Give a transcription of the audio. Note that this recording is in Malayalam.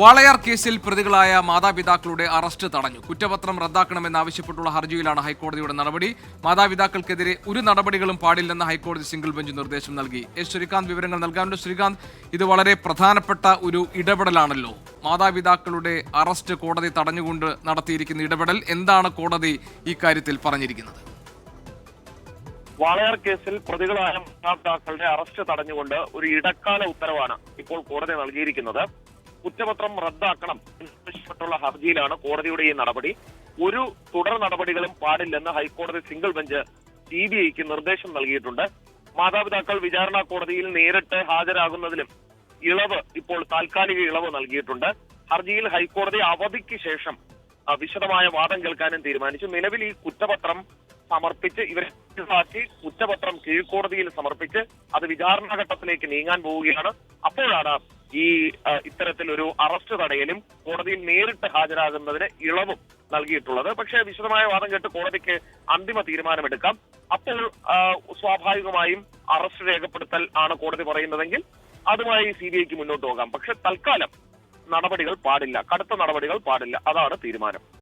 വാളയാർ കേസിൽ പ്രതികളായ മാതാപിതാക്കളുടെ അറസ്റ്റ് തടഞ്ഞു. കുറ്റപത്രം റദ്ദാക്കണമെന്നാവശ്യപ്പെട്ടുള്ള ഹർജിയിലാണ് ഹൈക്കോടതിയുടെ നടപടി. മാതാപിതാക്കൾക്കെതിരെ ഒരു നടപടികളും പാടില്ലെന്ന് ഹൈക്കോടതി സിംഗിൾ ബെഞ്ച് നിർദ്ദേശം നൽകി. എസ് ശ്രീകാന്ത് വിവരങ്ങൾ നൽകാനുണ്ട്. ശ്രീകാന്ത് ഇത് വളരെ പ്രധാനപ്പെട്ട ഒരു ഇടപെടലാണല്ലോ. മാതാപിതാക്കളുടെ അറസ്റ്റ് കോടതി തടഞ്ഞുകൊണ്ട് നടത്തിയിരിക്കുന്ന ഇടപെടൽ എന്താണ് കോടതി ഇക്കാര്യത്തിൽ കാര്യത്തിൽ പറഞ്ഞിരിക്കുന്നത്? വാളയാർ കേസിൽ പ്രതികളായ മാതാപിതാക്കളുടെ അറസ്റ്റ് തടഞ്ഞുകൊണ്ട് ഒരു ഇടക്കാല ഉത്തരവാണ് ഇപ്പോൾ കോടതി നൽകിയിരിക്കുന്നത്. കുറ്റപത്രം റദ്ദാക്കണം എന്നാവശ്യപ്പെട്ടുള്ള ഹർജിയിലാണ് കോടതിയുടെ ഈ നടപടി. ഒരു തുടർ നടപടികളും പാടില്ലെന്ന് ഹൈക്കോടതി സിംഗിൾ ബെഞ്ച് സി ബി ഐക്ക് നിർദ്ദേശം നൽകിയിട്ടുണ്ട്. മാതാപിതാക്കൾ വിചാരണ കോടതിയിൽ നേരിട്ട് ഹാജരാകുന്നതിലും ഇളവ് ഇപ്പോൾ താൽക്കാലിക ഇളവ് നൽകിയിട്ടുണ്ട്. ഹർജിയിൽ ഹൈക്കോടതി അവധിക്ക് ശേഷം വിശദമായ വാദം കേൾക്കാനും തീരുമാനിച്ചു. നിലവിൽ ഈ കുറ്റപത്രം സമർപ്പിച്ച് ഇവരെ ാക്കി കുറ്റപത്രം കീഴ്ക്കോടതിയിൽ സമർപ്പിച്ച് അത് വിചാരണ ഘട്ടത്തിലേക്ക് നീങ്ങാൻ പോവുകയാണ്. അപ്പോഴാണ് ഈ ഇത്തരത്തിലൊരു അറസ്റ്റ് തടയലും കോടതിയിൽ നേരിട്ട് ഹാജരാകുന്നതിന് ഇളവും നൽകിയിട്ടുള്ളത്. പക്ഷേ വിശദമായ വാദം കേട്ട് കോടതിക്ക് അന്തിമ തീരുമാനമെടുക്കാം. അപ്പോൾ സ്വാഭാവികമായും അറസ്റ്റ് രേഖപ്പെടുത്തൽ ആണ് കോടതി പറയുന്നതെങ്കിൽ അതുമായി സി ബി ഐക്ക് മുന്നോട്ട് പോകാം. പക്ഷെ തൽക്കാലം നടപടികൾ പാടില്ല. കടുത്ത നടപടികൾ പാടില്ല. അതാണ് തീരുമാനം.